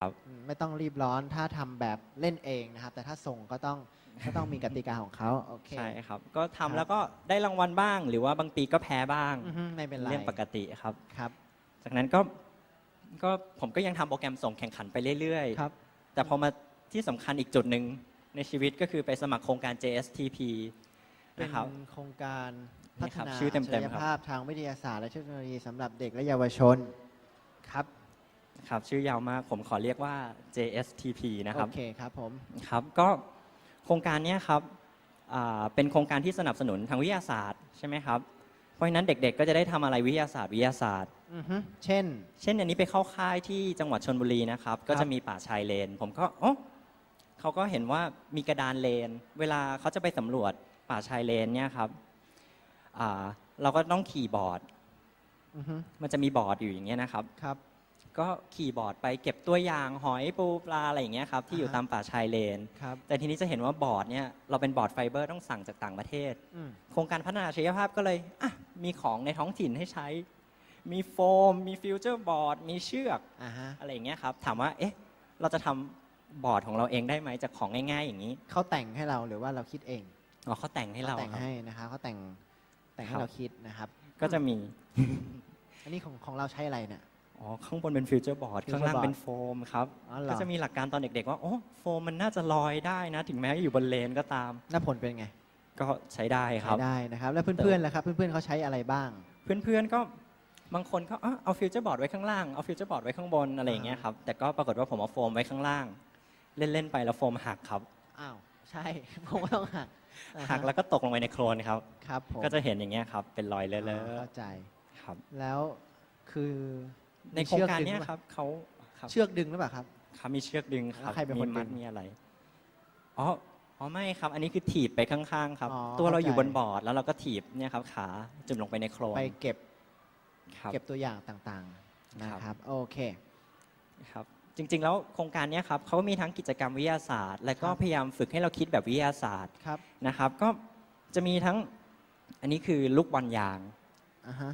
ครับอืมไม่ต้องรีบร้อนถ้าทำแบบเล่นเองนะครับ แต่ถ้าส่งก็ต้องก็ต้องมีกติกาของเขาโอเค ใช่ครับ ก็ทำครับ แล้วก็ได้รางวัลบ้าง หรือว่าบางปีก็แพ้บ้างอือฮึไม่เป็นไรเรื่องปกติครับ ครับจากนั้นก็ก็ผมก็ยังทำโปรแกรมส่งแข่งขันไปเรื่อยครับ ๆ แต่พอมาที่สำคัญอีกจุดหนึ่งในชีวิตก็คือไปสมัครโครงการ JSTP เป็นนะครับ โครงการนี่พัครัฒบนาชื่อเต็มๆศักยครับภาพทางวิทยาศาสตร์และเทคโนโลยีสำหรับเด็กและเยาวชนครับ ครับชื่อยาวมากผมขอเรียกว่า JSTP นะคโอรับเคครับผมครับก็โครงการเนี้ยครับอ่าเป็นโครงการที่สนับสนุนทางวิทยาศาสตร์ใช่ไหมครับเพราะฉะนั้นเด็กๆ ก็จะได้ทำอะไรวิทยาศาสตร์วิทยาศาสตร์อือฮึเช่น เช่นอันนี้ไปเข้าค่ายที่จังหวัดชนบุรีนะครับ ก็จะมีป่าชายเลน ผมก็อ๋อเขาก็เห็นว่ามีกระดานเลน เวลาเขาจะไปสำรวจป่าชายเลนเนี่ยครับอ่าเราก็ต้องขี่บอร์ดอือฮึมันจะมีบอร์ดอยู่อย่างเงี้ยนะครับครับ ก็ขี่บอร์ดไปเก็บตัวอย่างหอยปูปลาอะไรอย่างเงี้ยครับที่อยู่อ่าฮะตามป่าชายเลน ครับแต่ทีนี้จะเห็นว่าบอร์ดเนี่ยเราเป็นบอร์ดไฟเบอร์ต้องสั่งจากต่างประเทศ อืม โครงการพัฒนาศักยภาพก็เลยอะมีของในท้องถิ่นให้ใช้ มีโฟม มีฟิวเจอร์บอร์ด มีเชือก อ่าฮะอะไรอย่างเงี้ยครับ ถามว่า เอ๊ะ เราจะทำบอร์ดของเราเองได้ไหมจากของง่าย ๆ อย่างนี้เขาแต่งให้เราหรือว่าเราคิดเองอ๋อเขาแต่งให้เราแต่งครับ ให้นะครับเขาแต่งแต่งให้ครับ เราคิดนะครับ ก็จะมี อันนี้ของของเราใช้อะไรเนี่ย อ๋อ ข้างบนเป็นฟิวเจอร์บอร์ด Future ข้างล่าง board เป็นโฟมครับ อ๋อเหรอ ก็จะมีหลักการตอนเด็กๆว่า โอ้ โฟมมันน่าจะลอยได้นะ ถึงแม้อยู่บนเลนก็ตาม หน้าผลเป็นไงก็ใช้ได้คใช้รับ ได้นะครับ แล้วเพื่อนๆล่ะครับ เพื่อนๆเขาใช้อะไรบ้าง เพื่อนๆ ก็บางคนก็อะเอาฟิวเจอร์บอร์ดไว้ข้างล่าง เอาฟิวเจอร์บอร์ดไว้ข้างบนอะไรอย่างเงี้ยครับ แต่ก็ปรากฏว่าผมเอาโฟมไว้ข้างล่าง เล่นๆ ไปแล้วโฟมหักครับ อ้าว ใช่ ผมก็ต้องหักอ่าฮะหักแล้วก็ตกลงไปในโคลนครับ ครับผมก็จะเห็นอย่างเงี้ยครับ เป็นรอยเลอ๋ออะเข้าใจ ๆครับ แล้วคือ ในโครงการเนี้ยครับเขาครับเชือกดึงหรือเปล่าครับเขามีเชือกดึงคแล้รับวใครเป็นคนมีมัดดึงมีอะไรอ๋ออ๋อไม่ครับ อันนี้คือถีบไปข้างๆครับ อ๋อตัวเราเข้าใจ อยู่บนบอร์ดแล้วเราก็ถีบเนี่ยครับขาจุ่มลงไปในโคลนไปเก็บครับ เก็บตัวอย่างต่างๆนะคครัรับ บโอเค ครับจริงๆแล้วโครงการเนี้ยครับเขามีทั้งกิจกรรมวิทยาศาสตร์ และก็ครับ พยายามฝึกให้เราคิดแบบวิทยาศาสตร์ครับนะครับ ก็จะมีทั้งอันนี้คือลูกบอลยาง อ่าฮะ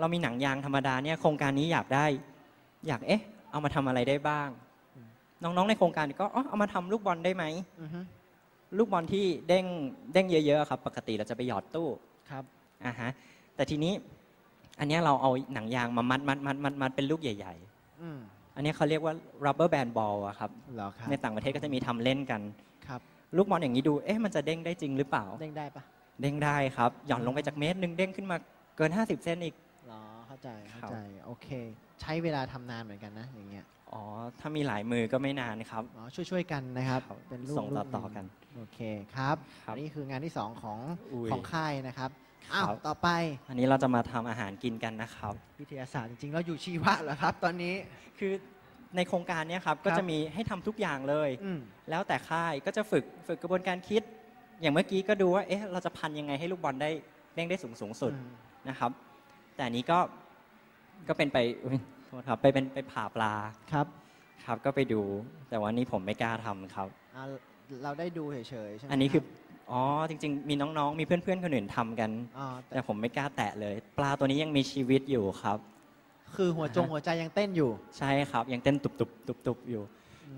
เรามีหนังยางธรรมดาเนี่ยโครงการนี้อยากได้ อยากเอ๊ะ เอามาทำอะไรได้บ้างอืมน้องๆในโครงการก็อ๋อเอามาทำลูกบอลได้ไหมอือฮึลูกบอลที่เด้งเด้งเยอะๆครับ ปกติเราจะไปหยอดตู้ครับอ่าฮะแต่ทีนี้ อันเนี้ยเราเอาหนังยางมามัดมัดมัดมัดมัดเป็นลูกใหญ่อืมๆอันเนี้ยเขาเรียกว่า rubber band ball อะครับเหรอครับในต่างประเทศก็จะมีทำเล่นกันครับ ลูกบอลอย่างนี้ดูเอ๊ะมันจะเด้งได้จริงหรือเปล่า เด้งได้ปะเด้งได้ครับ หย่อนลงไปจากเมตรหนึ่งเด้งขึ้นมาเกิน 50 เซนอีกเหรอเข้าใจเข้าครับใจโอเค ใช้เวลาทำนานเหมือนกันนะอย่างเงี้ยอ๋อถ้ามีหลายมือก็ไม่นานครับอ๋อช่วยช่วยๆกันนะครับครับเป็นรูปส่งรูปต่อหๆกันโอเคครับครับอันนี้คืองานที่สองของอุ้ยของค่ายนะครับอ้าวครับต่อไป อันนี้เราจะมาทำอาหารกินกันนะครับ วิทยาศาสตร์จริงๆเราอยู่ชีวะเหรอครับ ตอนนี้คือในโครงการเนี้ยครับก็ครับจะมีให้ทำทุกอย่างเลยอืมแล้วแต่ค่ายก็จะฝึกฝึกกระบวนการคิด อย่างเมื่อกี้ก็ดูว่าเอ๊ะเราจะพันยังไงให้ลูกบอลได้เด้งได้สูงสูงสุดอืมนะครับ แต่อันนี้ก็ ก็เป็นไปอุ๊ยโทษครับไปเป็นไปผ่าปลาครับครับก็ไปดู แต่ว่านี่ผมไม่กล้าทำครับ อ่าเราได้ดูเฉยๆใช่ไหมอันนี้คือรับอ๋อจริง ๆ มีน้องๆมีเพื่อนๆคนอื่นทำกันอ๋อแต่แต่ผมไม่กล้าแตะเลย ปลาตัวนี้ยังมีชีวิตอยู่ครับ คือหัวจงหัวใจยังเต้นอยู่ ใช่ครับ ยังเต้นตุบๆตุบๆอยู่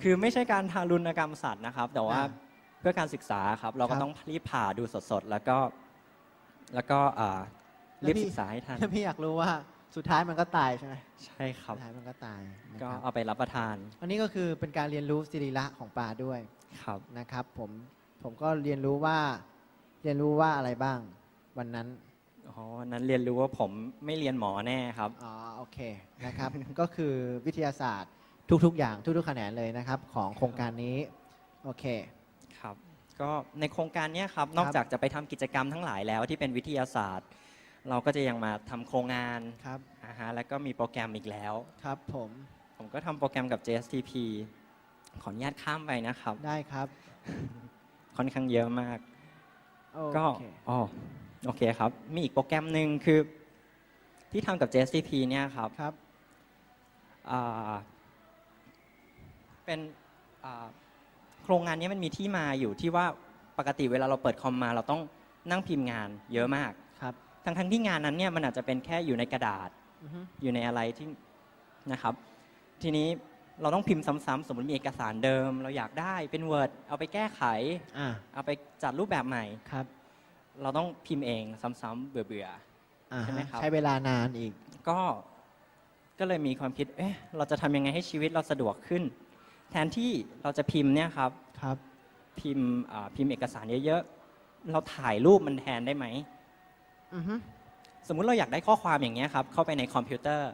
คือไม่ใช่การทารุณกรรมสัตว์นะครับ แต่ว่าอ่าเพื่อการศึกษาครับ เราครัก็บต้องรีบผ่าดูสดๆ แล้วก็ แล้วก็อ่าแล้วรีบพี่ศึกษาให้ทันพี่อยากรู้ว่า สุดท้ายมันก็ตายใช่ไหมใช่ครับ สุดท้ายมันก็ตายนะก็ครับเอาไปรับประทานอันนี้ก็คือเป็นการเรียนรู้สรีระของปลาด้วยครับ นะครับ ผมผมก็เรียนรู้ว่า เรียนรู้ว่าอะไรบ้าง วันนั้น อ๋อวันนั้นเรียนรู้ว่าผมไม่เรียนหมอแน่ครับ อ๋อโอเคนะครับ ก็คือวิทยาศาสตร์ทุก ๆ อย่างทุกๆแขนงเลยนะครับ ของโครงการนี้โอเค ครับ ก็ในโครงการเนี้ยครับ นอกจากจะไปทำกิจกรรมทั้งหลายแล้วที่เป็นวิทยาศาสตร์ เราก็จะยังมาทำโครงงานครับอ่าฮะแล้วก็มีโปรแกรมอีกแล้ว ครับผมผมก็ทำโปรแกรมกับ JSTP ขออนุญาตข้ามไปนะครับ ได้ครับค่อนข้างเยอะมากโอก็เคอ๋อโอเคครับ มีอีกโปรแกรมหนึ่งคือ ที่ทำกับ JSTP เนี่ยครับครับ อ่าเป็นอ่าโครงงานนี้มันมีที่มาอยู่ที่ว่าปกติเวลาเราเปิดคอมมา เราต้องนั่งพิมพ์งานเยอะมากครับ ทั้งทั้งๆที่งานนั้นเนี่ยมันอาจจะเป็นแค่อยู่ในกระดาษอือฮึอยู่ในอะไรที่นะครับ ทีนี้เราต้องพิมพ์ซ้ำๆสมมติมีเอกสารเดิม เราอยากได้เป็น Word เอาไปแก้ไขอ่าเอาไปจัดรูปแบบใหม่ครับ เราต้องพิมพ์เองซ้ำๆเบื่ออ่าใช่ไหมฮะครับใช้เวลานานอีกๆก็ก็เลยมีความคิดเอ๊ะเราจะทำยังไงให้ชีวิตเราสะดวกขึ้น แทนที่เราจะพิมพ์เนี่ยครับครับ พิมพ์อ่าพิมพ์เอกสารเยอะๆเราถ่ายรูปมันแทนได้ไหม อือฮึสมมุติเราอยากได้ข้อความอย่างเงี้ยครับ เข้าไปในคอมพิวเตอร์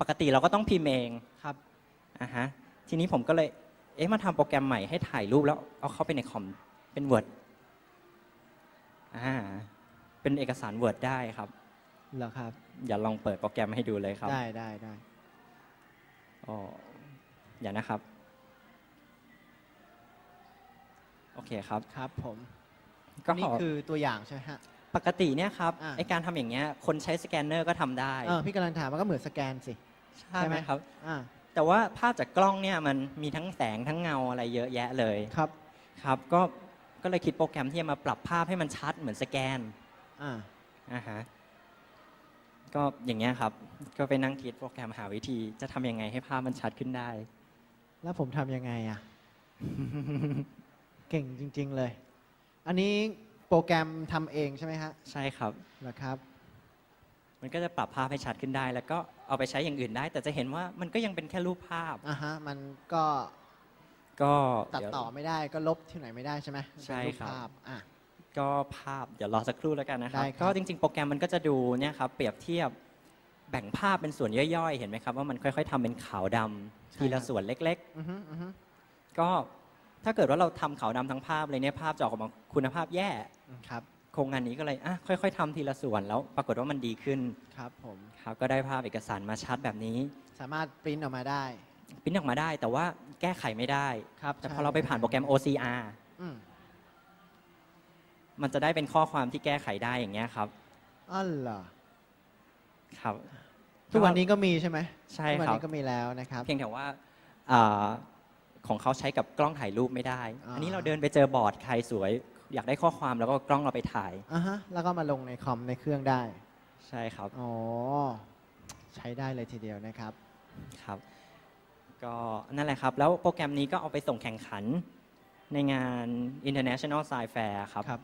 ปกติเราก็ต้องพิมพ์เองครับอะฮะทีนี้ผมก็เลย เอ๊ะมาทำโปรแกรมใหม่ให้ถ่ายรูปแล้วเอาเข้าไปในคอมเป็น Word อ่าเป็นเอกสาร Word ได้ครับ เหรอครับ อย่าลองเปิดโปรแกรมให้ดูเลยครับได้ได้ได้อ๋ออย่านะครับ โอเคครับ ครับผมก็นี่คือตัวอย่างใช่ไหมฮะ ปกติเนี่ยครับอะไอการทำอย่างเงี้ยคนใช้สแกนเนอร์ก็ทำได้เออพี่กำลังถามมันก็เหมือนสแกนสิใช่ใช่ไหไหมมครับ อ่าแต่ว่าภาพจากกล้องเนี่ยมันมีทั้งแสงทั้งเงาอะไรเยอะแยะเลยครับครับก็ก็เลยคิดโปรแกรมที่จะมาปรับภาพให้มันชัดเหมือนสแกนอ่าอ่าฮะก็อย่างเงี้ยครับ ก็ไปนั่งคิดโปรแกรมหาวิธี จะทำยังไงให้ภาพมันชัดขึ้นได้ แล้วผมทำยังไงอะ เก่งจริง ๆเลย อันนี้ โปรแกรมทำเองใช่ไหมฮะใช่ครับ เหรอครับ มันก็จะปรับภาพให้ชัดขึ้นได้ แล้วก็เอาไปใช้อย่างอื่นได้ แต่จะเห็นว่ามันก็ยังเป็นแค่รูปภาพ อ่าฮะ มันก็ก็ตัดเยว ต่อไม่ได้ก็ลบที่ไหนไม่ได้ใช่ไหมใช่เป็นปครับ ภาพอะ ก็ภาพเดี๋ยวรอสักครู่แล้วกันนะครับ ได้ครับ ก็จริงๆ โปรแกรมมันก็จะดูเนี่ยครับเปรียบเทียบแบ่งภาพเป็นส่วนย่อยๆ เห็นไหมครับว่ามันค่อยๆทำเป็นขาวดำทีละส่วนเล็ก อือฮึอือฮึๆ ก็ ถ้าเกิดว่าเราทำขาวดำทั้งภาพเลยเนี่ยภาพจะออกมาคุณภาพแย่ครับโครงงานนี้ก็เลยอะค่อย ๆทำทีละส่วนแล้วปรากฏว่ามันดีขึ้นครับผมครับก็ได้ภาพเอกสารมาชัดแบบนี้ สามารถปริ้นออกมาได้ปริ้นออกมาได้ แต่ว่าแก้ไขไม่ได้ครับแต่ใช่พอเราไปผ่านโปรแกรม OCR อืมมันจะได้เป็นข้อความที่แก้ไขได้อย่างเงี้ยครับอ๋อเหรอครับ ทุกวันนี้ก็มีใช่ไหมใช่ทุกวัครับนี้ก็มีแล้วนะครับ เพียงแต่ว่าอา ของเขาใช้กับกล้องถ่ายรูปไม่ได้อ่าอันนี้เราเดินไปเจอบอร์ดใครสวย อยากได้ข้อความแล้วก็กล้องเราไปถ่ายอ่าฮะแล้วก็มาลงในคอมในเครื่องได้ ใช่ครับ อ๋อ ใช้ได้เลยทีเดียวนะครับ ครับ ก็นั่นแหละครับ แล้วโปรแกรมนี้ก็เอาไปส่งแข่งขันในงาน International Science Fair ครับ ครับ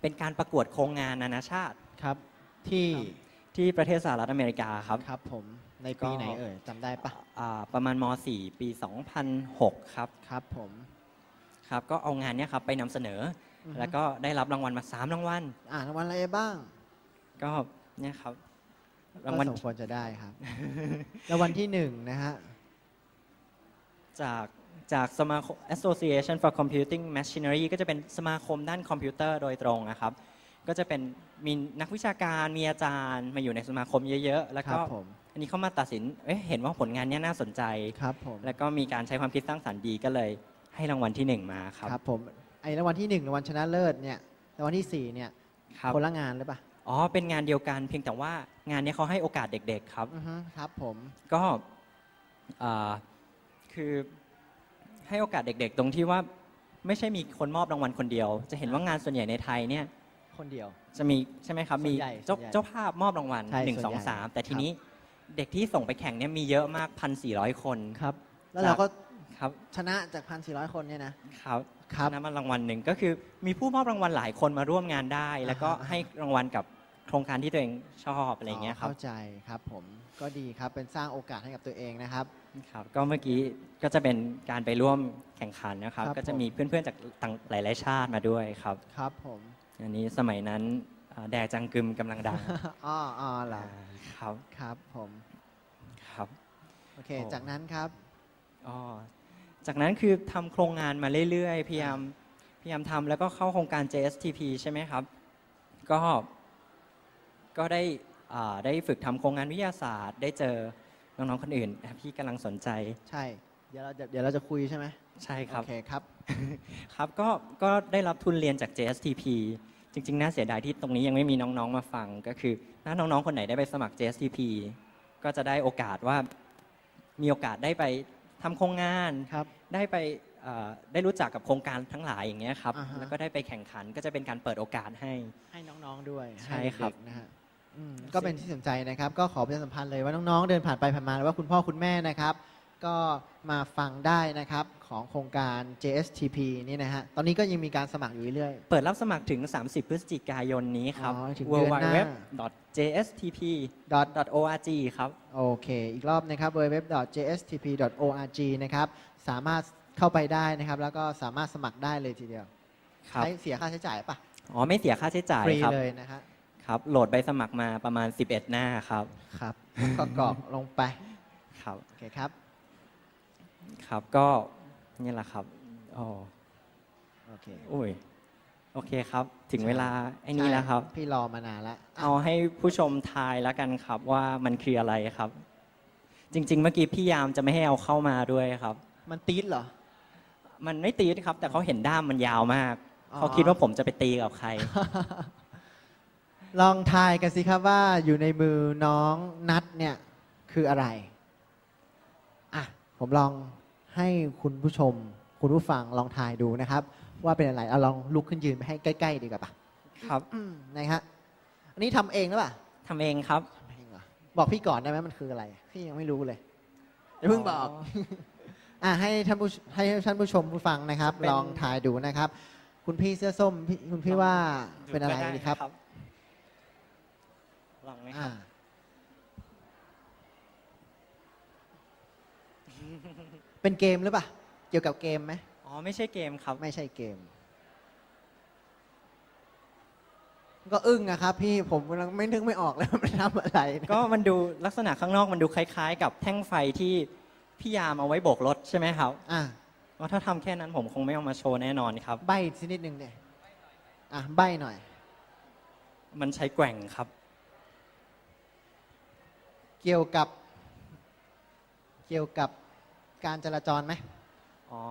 เป็นการประกวดโครงงานนานาชาติ ครับ ที่ ที่ประเทศสหรัฐอเมริกาครับ ครับผม ในปีก็ไหนเอ่ยจำได้ปะอ่าประมาณม .4 ปี 2006 ครับครับผมครับก็เอางานเนี้ยครับไปนำเสนอออฮึแล้วก็ได้รับรางวัลมา 3 รางวัล อ่ารางวัลอะไรบ้างก็เนี่ยครับก็รางวัลสมควรจะได้ครับ รางวัลที่หนึ่งนะฮะจากจากสมาคม Association for Computing Machinery ก็จะเป็นสมาคมด้านคอมพิวเตอร์โดยตรงนะครับ ก็จะเป็นมีนักวิชาการมีอาจารย์มาอยู่ในสมาคมเยอะๆ แล้วครัก็ บผมอั นนี้เขามาตัดสินเอ๊ะเห็นว่าผลงานเนี้ยน่าสนใจ ครับผมแล้วก็มีการใช้ความคิดสร้างสรรค์ดีก็เลย ให้รางวัลที่หนึ่งมาครับ ครับผมไอ้รางวัลที่หนึ่งรางวัลชนะเลิศเนี่ยรางวัลที่สี่เนี่ยครับคนละงานหรือเปล่าอ๋อเป็นงานเดียวกันเพียงแต่ว่างานเนี้ยเขาให้โอกาสเด็ก ๆ ครับ อือฮึครับ ผมก็อ่าคือให้โอกาสเด็ก ๆ ตรงที่ว่าไม่ใช่มีคนมอบรางวัลคนเดียว จะเห็นว่างานส่วนใหญ่ในไทยเนี่ย คนเดียว จะมีใช่ไหมครับส่มีวนใหญ่เจ้าส่วนใหญ่เจ้าภาพมอบรางวัลใช่หนึ่งส่สวอนงใหญ่สามแต่ทีครับนี้ เด็กที่ส่งไปแข่งเนี่ยมีเยอะมากพันสี่ร้อยคนครับ แล้วเราก็ครับชนะจากพันสี่ร้อยคนเนี่ยนะ ครับครับชนะมารางวัลหนึ่งก็คือมีผู้มอบรางวัลหลายคนมาร่วมงานได้ แล้วก็อ่าฮะให้รางวัลกับโครงการที่ตัวเองชอบอะไรอย่างเงี้ยครับเข้าใจครับผมก็ดีครับเป็นสร้างโอกาสให้กับตัวเองนะครับครับ ก็เมื่อกี้ก็จะเป็นการไปร่วมแข่งขันนะครับครับก็จะผมมีเพื่อนๆจากต่างหลายๆชาติมาด้วยครับครับผมอันนี้สมัยนั้นอ่า แดจังกึมกำลังดังอ๋ออ๋อเหรออ่าครับครับผมครับโอเคโอ้จากนั้นครับอ๋อจากนั้นคือทำโครงงานมาเรื่อยๆ พยายามพยายามทำแล้วก็เข้าโครงการ JSTP ใช่ไหมครับ ก็ ก็ได้อ่าได้ฝึกทำโครงงานวิทยาศาสตร์ ได้เจอน้องๆคนอื่นที่กำลังสนใจ ใช่ เดี๋ยวเราจะเดี๋ยวเราจะคุยใช่ไหมใช่ครับ โอเคครับ ครับ ก็ ก็ได้รับทุนเรียนจาก JSTP จริงๆ น่าเสียดายที่ตรงนี้ยังไม่มีน้องๆ มาฟัง ก็คือ ถ้าน้องๆ คนไหนได้ไปสมัคร JSTP ก็จะได้โอกาสว่า มีโอกาสได้ไปทำโครงงานครับ ได้ไปเอ่อได้รู้จักกับโครงการทั้งหลายอย่างเงี้ยครับ อ่าฮะ แล้วก็ได้ไปแข่งขันก็จะเป็นการเปิดโอกาสให้ ให้น้อง ๆ ด้วยใช่ครับ ห้เด็กๆนะฮะอืมก็เป็นที่สนใจนะครับ ก็ขอประชาสัมพันธ์เลยว่าน้อง ๆ เดินผ่านไปผ่านมาหรือว่าคุณพ่อคุณแม่นะครับ ก็มาฟังได้นะครับของโครงการ JSTP นี่นะฮะ ตอนนี้ก็ยังมีการสมัครอยู่เรื่อย เปิดรับสมัครถึง 30 พฤศจิกายนนี้ครับ อ๋อถึงเดือนหน้า www.jstp.org ครับโอเค อีกรอบนะครับ www.jstp.org นะครับ สามารถเข้าไปได้นะครับ แล้วก็สามารถสมัครได้เลยทีเดียว ครับ ใช้เสียค่าใช้จ่ายปะอ๋อ ไม่เสียค่าใช้จ่ายฟรีครับ เลยนะฮะ ครับ โหลดใบสมัครมาประมาณ 11 หน้าครับ ครับแล้วก็กรอกลงไป ครับ โอเคครับ ครับก็นี่แหละครับอ๋อโอเคอุ้ยโอเคครับ ถึงเวลาไอ้นี่แล้วครับใช่พี่รอมานานแล้วเอาให้ผู้ชมทายแล้วกันครับว่ามันคืออะไรครับ จริง ๆ เมื่อกี้พี่ยามจะไม่ให้เอาเข้ามาด้วยครับ มันตีดเหรอ มันไม่ตีดครับ แต่เขาเห็นด้ามมันยาวมากอ๋อเขาคิดว่าผมจะไปตีกับใคร ลองทายกันสิครับว่าอยู่ในมือน้องนัดเนี่ยคืออะไร อะ ผมลอง ให้คุณผู้ชม คุณผู้ฟังลองทายดูนะครับ ว่าเป็นอะไรเอาลองลุกขึ้นยืนไปให้ใกล้ๆดีกว่าปะครับอืมนะฮะอันนี้ทำเองหรือเปล่าทำเองครับทำเองเหรอบอกพี่ก่อนได้ไหมมันคืออะไร พี่ยังไม่รู้เลยอย่าเพิ่งบอกอะให้ท่านผู้ให้ท่านผู้ชมผู้ฟังนะครับเป็นลองทายดูนะครับ คุณพี่เสื้อส้มพี่คุณพี่ว่าเป็นอะไรดีครับลองไหมคอ่ารับ เป็นเกมหรือเปล่าเกี่ยวกับเกมไหมอ๋อไม่ใช่เกมครับ ไม่ใช่เกม ก็อึ้งนะครับ พี่ผมกำลังไม่นึกไม่ออกเลยว่ามันทำอะไรนะก็มันดูลักษณะข้างนอกมันดูคล้ายๆ กับแท่งไฟที่พี่ยามเอาไว้โบกรถใช่ไหมครับอะว่าถ้าทำแค่นั้นผมคงไม่เอามาโชว์แน่นอนครับ ใบสักนิดนึงเนี่ยอะใบหน่อย มันใช้แกว่งครับ เกี่ยวกับ เกี่ยวกับ การจราจรไหมอ๋อ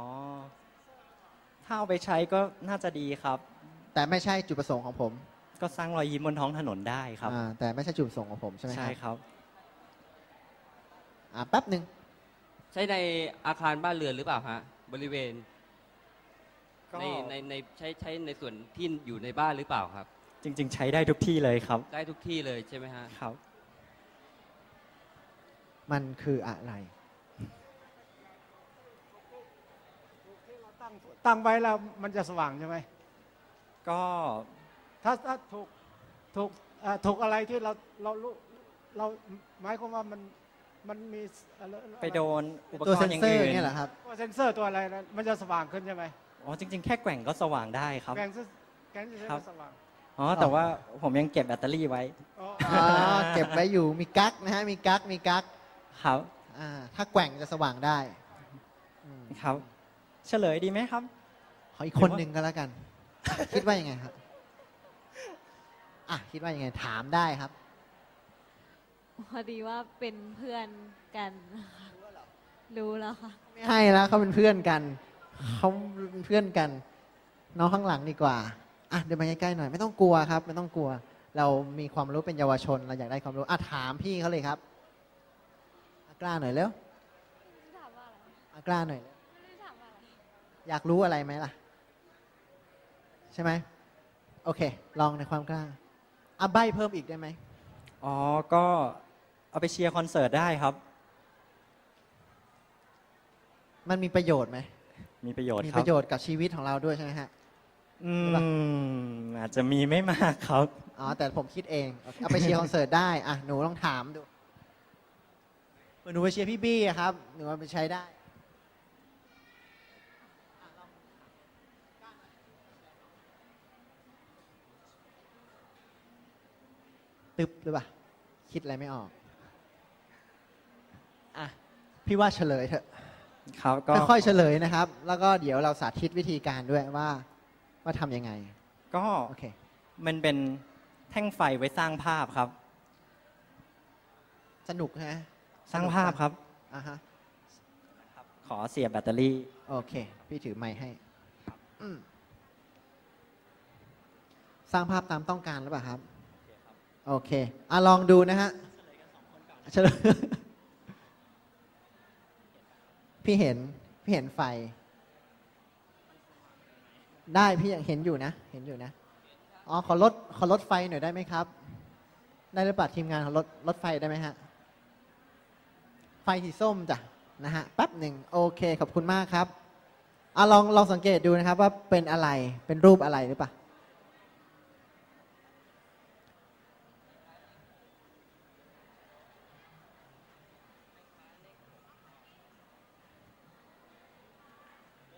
ถ้าเอาไปใช้ก็น่าจะดีครับ แต่ไม่ใช่จุดประสงค์ของผม ก็สร้างรอยยิ้มบนท้องถนนได้ครับอ่าแต่ไม่ใช่จุดประสงค์ของผมใช่ไหมใช่ครับครับอะแป๊บหนึ่งใช้ในอาคารบ้านเรือนหรือเปล่าฮะบริเวณก็ในในในใช้ใช้ในส่วนที่อยู่ในบ้านหรือเปล่าครับ จริง ๆ ใช้ได้ทุกที่เลยครับ ได้ทุกที่เลยใช่ไหมฮะครับ มันคืออะไร ตั้งตั้งไว้แล้วมันจะสว่างใช่ไหมก็ถ้าถ้าถูกถูกเอ่อถูกอะไรที่เราเรารู้เราหมายความว่ามันมันมีอะไรไปโดนอุปตัวกรเซนณ์อย่างเซอร์อื่นเนี่ยเหรอครับตัวเซนเซอร์ตัวอะไรนะมันจะสว่างขึ้นใช่ไหมอ๋อจริง ๆ แค่แกว่งก็สว่างได้ครับ แกนซึแกนจะครับสว่างอ๋อแต่ว่าผมยังเก็บแบตเตอรี่ไว้อ๋ออ๋อเก็บไว้อยู่มีกั๊กนะฮะมีกั๊กมีกั๊กครับอ่าถ้าแกว่งจะสว่างได้อืมครับ เฉลยดีไหมครับ ขออีกคนหนึ่งก็แล้วกัน คิดว่ายังไงครับ อะ คิดว่ายังไงถามได้ครับ พอดีว่าเป็นเพื่อนกันนะคะรู้แล้วค่ะ ไม่ให้แล้วเขาเป็นเพื่อนกันเขาเป็นเพื่อนกัน น้องข้างหลังดีกว่า อะเดินมาใกล้ๆหน่อย ไม่ต้องกลัวครับ ไม่ต้องกลัว เรามีความรู้เป็นเยาวชน เราอยากได้ความรู้อะถามพี่เขาเลยครับอะกล้าหน่อยเร็วถามว่าอะไรอะกล้าหน่อยเร็ว อยากรู้อะไรไหมล่ะ ใช่ไหมโอเค ลองในความกล้าอะใบเพิ่มอีกได้ไหมอ๋อ ก็เอาไปเชียร์คอนเสิร์ตได้ครับ มันมีประโยชน์ไหมมีประโยชน์มีคปรับ ระโยชน์กับชีวิตของเราด้วยใช่ไหมฮะ อืหรือเปล่ามอาจจะมีไม่มากครับ อ๋อ แต่ผมคิดเองโอเคเอาไปเชียร์คอนเสิร์ตได้ อะ หนูลองถามดูเผื่อหนูไปเชียร์พี่บี้อะครับ หนูเอาไปใช้ได้ ตึบหรือเปล่าคิดอะไรไม่ออกอะพี่ว่าเฉลยเถอะครับก็ค่อยๆเฉลยนะครับ แล้วก็เดี๋ยวเราสาธิตวิธีการด้วยว่า ว่าทำยังไง ก็โอเค มันเป็นแท่งไฟไว้สร้างภาพครับ สนุกฮะสร้างภาพครับอะฮะขอเสียบแบตเตอรี่ โอเค พี่ถือไม้ให้อืมสร้างภาพตามต้องการหรือเปล่าครับ โอเคอะลองดูนะฮะเฉลยพี่เห็น พี่เห็นไฟ ได้พี่ยังเห็นอยู่นะ เห็นอยู่นะ อ๋อ ขอลด ขอลดไฟหน่อยได้ไหมครับ ได้หรือเปล่าทีมงานขอลด ลดไฟได้ไหมฮะ ไฟสีส้มจ้ะ นะฮะ แป๊บหนึ่ง โอเค ขอบคุณมากครับอะลอง ลองสังเกตดูนะครับว่าเป็นอะไร เป็นรูปอะไรหรือเปล่า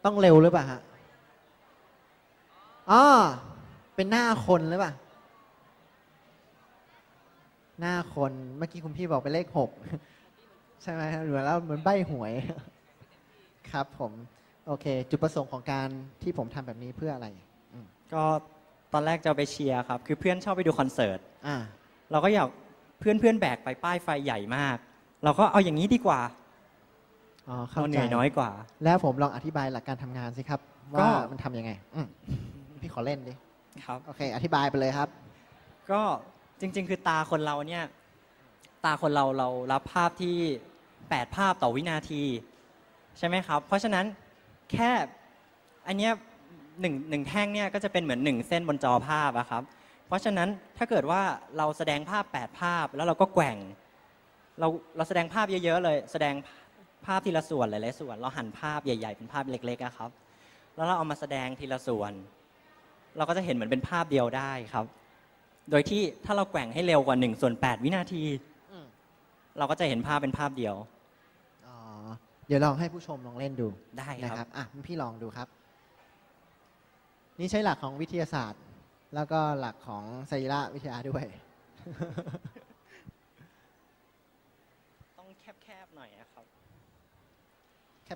ต้องเร็วหรือเปล่าฮะอ๋อเป็นหน้าคนหรือเปล่า หน้าคน เมื่อกี้คุณพี่บอกเป็นเลขหกใช่ไหมครับหรือแล้วเหมือนใบหวย ครับผม โอเค จุดประสงค์ของการที่ผมทำแบบนี้เพื่ออะไรอืมก็ตอนแรกจะเอาไปเชียร์ครับ คือเพื่อนชอบไปดูคอนเสิร์ต อ่า เราก็อยากเพื่อนเพื่อนๆแบกไปป้ายไฟใหญ่มาก เราก็เอาอย่างนี้ดีกว่า อ๋อเข้าเราเหใจนื่อยน้อยกว่า แล้วผมลองอธิบายหลักการทำงานสิครับ ก็ ว่ามันทำยังไงอืมพี่ขอเล่นดิ ครับ โอเค อธิบายไปเลยครับ ก็จริง ๆ คือตาคนเราเนี่ย ตาคนเราเรารับภาพที่ 8 ภาพต่อวินาที ใช่ไหมครับ เพราะฉะนั้นแค่อันเนี้ยหนึ่งหนึ่งแท่งเนี่ยก็จะเป็นเหมือนหนึ่งเส้นบนจอภาพอะครับ เพราะฉะนั้นถ้าเกิดว่าเราแสดงภาพ 8 ภาพแล้วเราก็แกว่ง เราเราแสดงภาพเยอะๆเลย แสดงภาพทีละส่วนหลายๆส่วน เราหั่นภาพใหญ่ๆเป็นภาพเล็กๆอะครับ แล้วเราเอามาแสดงทีละส่วน เราก็จะเห็นเหมือนเป็นภาพเดียวได้ครับ โดยที่ถ้าเราแกว่งให้เร็วกว่า1ส่วน8วินาที อืมเราก็จะเห็นภาพเป็นภาพเดียวอ๋อเดี๋ยวลองให้ผู้ชมลองเล่นดูได้นะคครัรับ บอะพี่ลองดูครับ นี่ใช้หลักของวิทยาศาสตร์ แล้วก็หลักของสรีระวิทยาด้วย ต้องแคบๆหน่อยอะครับ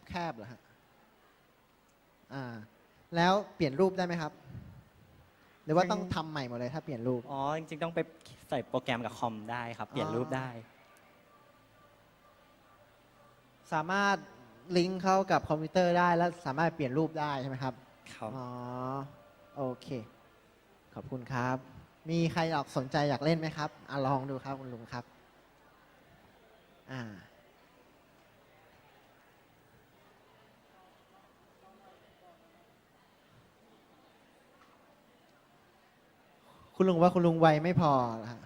แคบๆเหรอฮะอ่าแล้วเปลี่ยนรูปได้ไหมครับ หรือว่าต้องทำใหม่หมดเลยถ้าเปลี่ยนรูป อ๋อ จริงๆ ต้องไปใส่โปรแกรมกับคอมได้ครับ เปลี่ยนรูปได้ สามารถลิงก์เข้ากับคอมพิวเตอร์ได้แล้วสามารถเปลี่ยนรูปได้ใช่ไหมครับ ครับ อ๋อ โอเค ขอบคุณครับ มีใครอยากสนใจอยากเล่นไหมครับอะลองดูครับคุณลุงครับ อ่า คุณลุงว่าคุณลุงไวไม่พอเหรอฮะ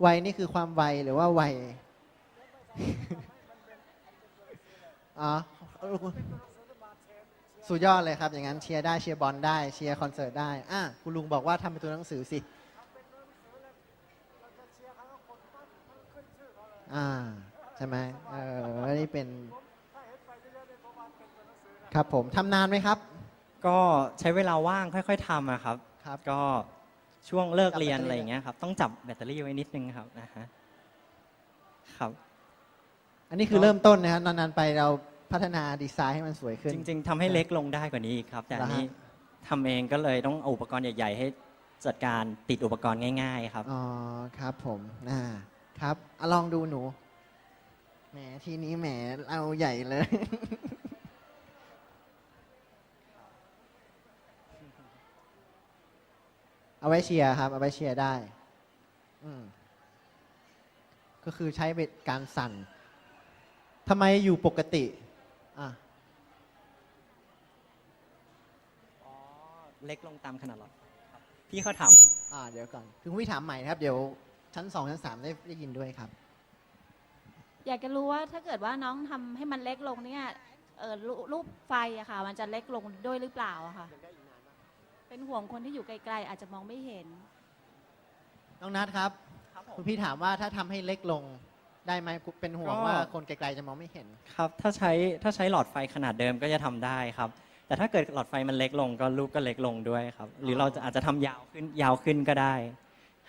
ไวนี่คือความไวหรือว่าไวอ๋อสุดยอดเลยครับ อย่างนั้นเชียร์ได้เชียร์บอลได้เชียร์คอนเสิร์ตได้อะคุณลุงบอกว่าทำเป็นตัวหนังสือสิอ่าใช่ไหมเออนี่เป็น ครับผมทำนานไหมครับ ก็ใช้เวลาว่างค่อย ๆทำอะครับ ครับก็ช่วงเลิกจับเรียนแบตเตอรี่อะไรอย่างเงี้ยครับ ต้องจับแบตเตอรี่ไว้นิดนึงครับนะฮะครับ อันนี้คือก็เริ่มต้นนะครับนานๆไปเราพัฒนาดีไซน์ให้มันสวยขึ้น จริง ๆทำให้เล็กลงได้กว่านี้อีกครับ แต่อันนี้เหรอฮะทำเองก็เลยต้องเอาอุปกรณ์ใหญ่ ๆ ให้จัดการติดอุปกรณ์ง่าย ๆ ครับอ๋อครับผมอ่าครับอะลองดูหนูแหมทีนี้แหมเอาใหญ่เลย เอาไว้เชียร์ครับ เอาไว้เชียร์ได้ อืมก็คือใช้เป็นการสั่นทำไมอยู่ปกติ อะ อ๋อ เล็กลงตามขนาดหรอครับพี่เขาถามว่า อ่า เดี๋ยวก่อนคือคุณพี่ถามใหม่นะครับ เดี๋ยวชั้นสองชั้นสามได้ได้ยินด้วยครับ อยากจะรู้ว่าถ้าเกิดว่าน้องทำให้มันเล็กลงเนี่ย เออรูรูปไฟอะค่ะ มันจะเล็กลงด้วยหรือเปล่าอะค่ะ เป็นห่วงคนที่อยู่ไกลๆ อาจจะมองไม่เห็น น้องนัทครับ ครับผม คุณพี่ถามว่าถ้าทำให้เล็กลงได้ไหมเป็นห่วงก็ ว่าคนไกลๆจะมองไม่เห็น ครับถ้าใช้ถ้าใช้หลอดไฟขนาดเดิมก็จะทำได้ครับ แต่ถ้าเกิดหลอดไฟมันเล็กลงก็รูปก็เล็กลงด้วยครับ หรือเราจะอาจจะทำยาวขึ้นยาวขึ้นก็ได้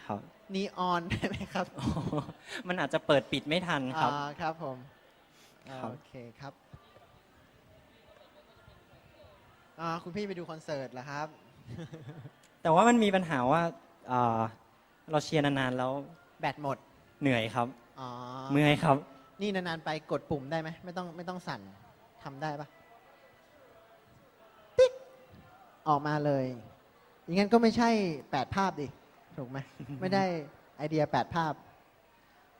ครับนีออนได้ไหมครับมันอาจจะเปิดปิดไม่ทันครับ อ่าครับผมครับ โอเคครับอ่าคุณพี่ไปดูคอนเสิร์ตเหรอครับ แต่ว่ามันมีปัญหาว่าเอ่อเราเชียร์นานๆแล้วแบตหมด เหนื่อยครับ อ๋อ เมื่อยครับ นี่นานๆไปกดปุ่มได้ไหมไม่ต้องไม่ต้องสั่นทำได้ปะติ๊กออกมาเลยอย่างนั้นก็ไม่ใช่แปดภาพดิ ถูกไหม ไม่ได้ไอเดียแปดภาพ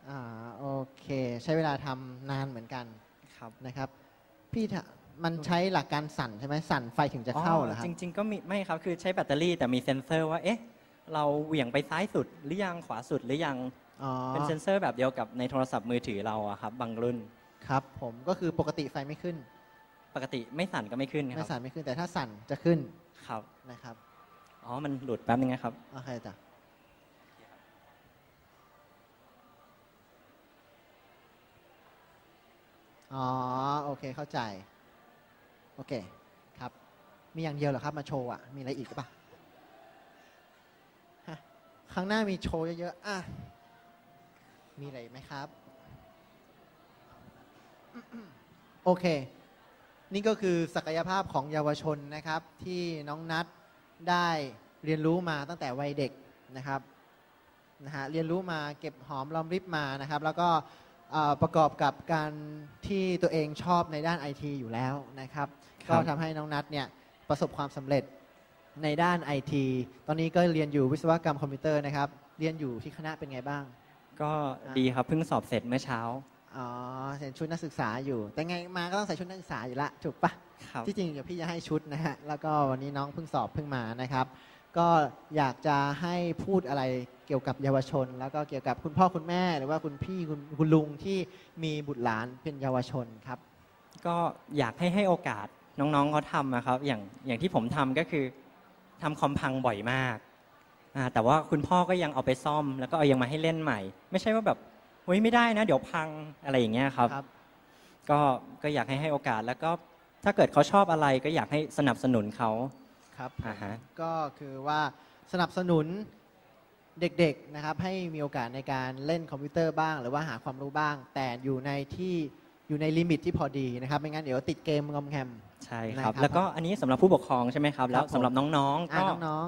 อ่าโอเค ใช้เวลาทำนานเหมือนกันครับ นะครับ พี่ถา มันใช้หลักการสั่นใช่ไหมสั่นไฟถึงจะเข้าเหรอครับจริง ๆ ก็มีไม่ครับคือใช้แบตเตอรี่แต่มีเซ็นเซอร์ว่าเอ๊ะเราเหวี่ยงไปซ้ายสุดหรือยังขวาสุดหรือยังอ๋อเป็นเซ็นเซอร์แบบเดียวกับในโทรศัพท์มือถือเราอะครับบางรุ่นครับ ผมก็คือปกติไฟไม่ขึ้น ปกติไม่สั่นก็ไม่ขึ้นคไม่รับสั่นไม่ขึ้นแต่ถ้าสั่นจะขึ้นครับนะครับอ๋อมันหลุดแป๊บนึงนะครับโอเคจ้ะอ๋อ โอเค เข้าใจ โอเคครับ มีอย่างเดียวเหรอครับมาโชว์อะ มีอะไรอีกปะฮะครั้งหน้ามีโชว์เยอะๆอะ มีอะไรไหมครับ โอเค นี่ก็คือศักยภาพของเยาวชนนะครับ ที่น้องนัทได้เรียนรู้มาตั้งแต่วัยเด็กนะครับนะฮะเรียนรู้มาเก็บหอมรอมริบมานะครับ แล้วก็ ประกอบกับการที่ตัวเองชอบในด้านไอทีอยู่แล้วนะครับครัก็บทำให้น้องนัทเนี่ยประสบความสำเร็จในด้านไอทีตอนนี้ก็เรียนอยู่วิศวกรรมคอมพิวเตอร์นะครับ เรียนอยู่ที่คณะเป็นไงบ้าง ก็ดีครับเพิ่งสอบเสร็จเมื่อเช้า อ๋อใส่ชุดนักศึกษาอยู่ แต่ไงมาก็ต้องใส่ชุดนักศึกษาอยู่ละถูกปะครับที่จริงเดี๋ยวพี่จะให้ชุดนะฮะ แล้วก็วันนี้น้องเพิ่งสอบเพิ่งมานะครับ ก็อยากจะให้พูดอะไรเกี่ยวกับเยาวชน แล้วก็เกี่ยวกับคุณพ่อคุณแม่ หรือว่าคุณพี่คุณคุณลุงที่มีบุตรหลานเป็นเยาวชนครับ ก็อยากให้ให้โอกาสน้องๆเขาทำนะครับ อย่างอย่างที่ผมทำก็คือทำคอมพังบ่อยมากอ่าแต่ว่าคุณพ่อก็ยังเอาไปซ่อม แล้วก็เอายังมาให้เล่นใหม่ ไม่ใช่ว่าแบบเฮ้ยไม่ได้นะ เดี๋ยวพังอะไรอย่างเงี้ยครับครับก็ก็อยากให้ให้โอกาสแล้วก็ถ้าเกิดเขาชอบอะไรก็อยากให้สนับสนุนเขา ครับอ่าฮะ ก็คือว่าสนับสนุนเด็กๆนะครับให้มีโอกาสในการเล่นคอมพิวเตอร์บ้าง หรือว่าหาความรู้บ้าง แต่อยู่ในที่อยู่ในลิมิตที่พอดีนะครับไม่งั้นเดี๋ยวติดเกมงอมแงม ใช่ครับนะครับแล้วก็อันนี้สำหรับผู้ปกครองใช่ไหมครับ แล้วผมสำหรับน้องๆอ่าก็น้อง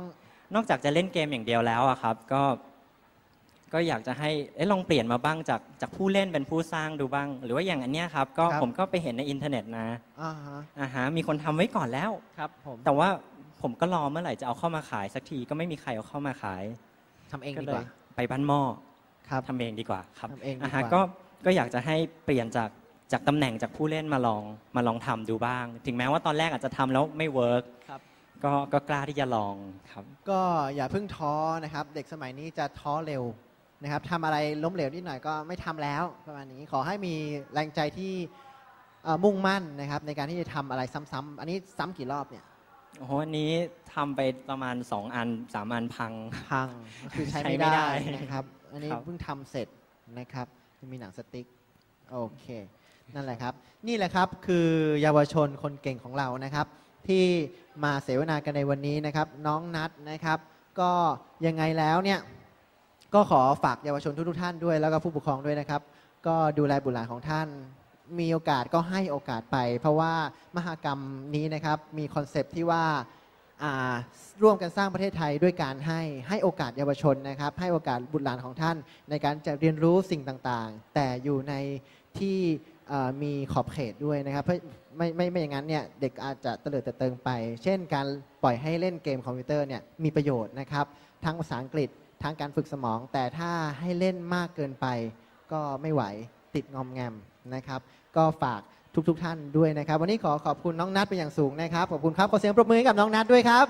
นอกจากจะเล่นเกมอย่างเดียวแล้วอะครับ ก็ก็อยากจะให้เอ๊ะลองเปลี่ยนมาบ้างจากจากผู้เล่นเป็นผู้สร้างดูบ้าง หรือว่าอย่างอันเนี้ยครับ ก็ผมก็ไปเห็นในอินเทอร์เน็ตนะๆอ่าฮะอ่าฮะมีคนทำไว้ก่อนแล้ว ครับผม แต่ว่า ผมก็รอเมื่อไหร่จะเอาเข้ามาขาย สักทีก็ไม่มีใครเอาเข้ามาขายทำเองก็ดีเลกยว่าไปบ้านหม้อครับ ทำเองดีกว่าครับทำเองดีอ่า ฮะกว่าก็ก็อยากจะให้เปลี่ยนจากจากตำแหน่งจากผู้เล่นมาลองมาลองทำดูบ้าง ถึงแม้ว่าตอนแรกอาจจะทำแล้วไม่เวิร์กครับ ก็ก็กล้าที่จะลองครับ ก็อย่าเพิ่งท้อนะครับ เด็กสมัยนี้จะท้อเร็วนะครับทำอะไรล้มเหลวนิดหน่อยก็ไม่ทำแล้วประมาณนี้ขอให้มีแรงใจที่เอ่อมุ่งมั่นนะครับในการที่จะทำอะไรซ้ำๆอันนี้ซ้ำกี่รอบเนี่ย โอ้โหอันนี้ทำไปประมาณ 2 อัน3อันพัง พังคือใช้ใช้ไม่ไม่ได้ได้นะครับ อันนี้ครับ เพิ่งทำเสร็จนะครับจะมีหนังสติ๊กโอเค นั่นแหละครับ นี่แหละครับคือเยาวชนคนเก่งของเรานะครับ ที่มาเสวนากันในวันนี้นะครับ น้องนัดนะครับ ก็ยังไงแล้วเนี่ยก็ขอฝากเยาวชนทุกๆท่านด้วย แล้วก็ผู้ปกครองด้วยนะครับ ก็ดูแลบุตรหลานของท่าน มีโอกาสก็ให้โอกาสไป เพราะว่ามหากรรมนี้นะครับมีคอนเซปที่ว่าร่วมกันสร้างประเทศไทยด้วยการให้ให้โอกาสเยาวชนนะครับ ให้โอกาสบุตรหลานของท่าน ในการจะเรียนรู้สิ่งต่างๆ แต่อยู่ในที่มีขอบเขตด้วยนะครับเพราะไม่ไม่ไม่อย่างนั้นเนี่ยเด็กอาจจะเตลิดเตะเติงไป เช่น การปล่อยให้เล่นเกมคอมพิวเตอร์เนี่ยมีประโยชน์นะครับ ทั้งภาษาอังกฤษทั้งการฝึกสมอง แต่ถ้าให้เล่นมากเกินไป ก็ไม่ไหวติดงอมแงมนะครับ ก็ฝากทุกๆทท่านด้วยนะครับ วันนี้ขอขอบคุณน้องนัทเป็นอย่างสูงนะครับ ขอบคุณครับ ขอเสียงปรบมือให้กับน้องนัทด้วยครับ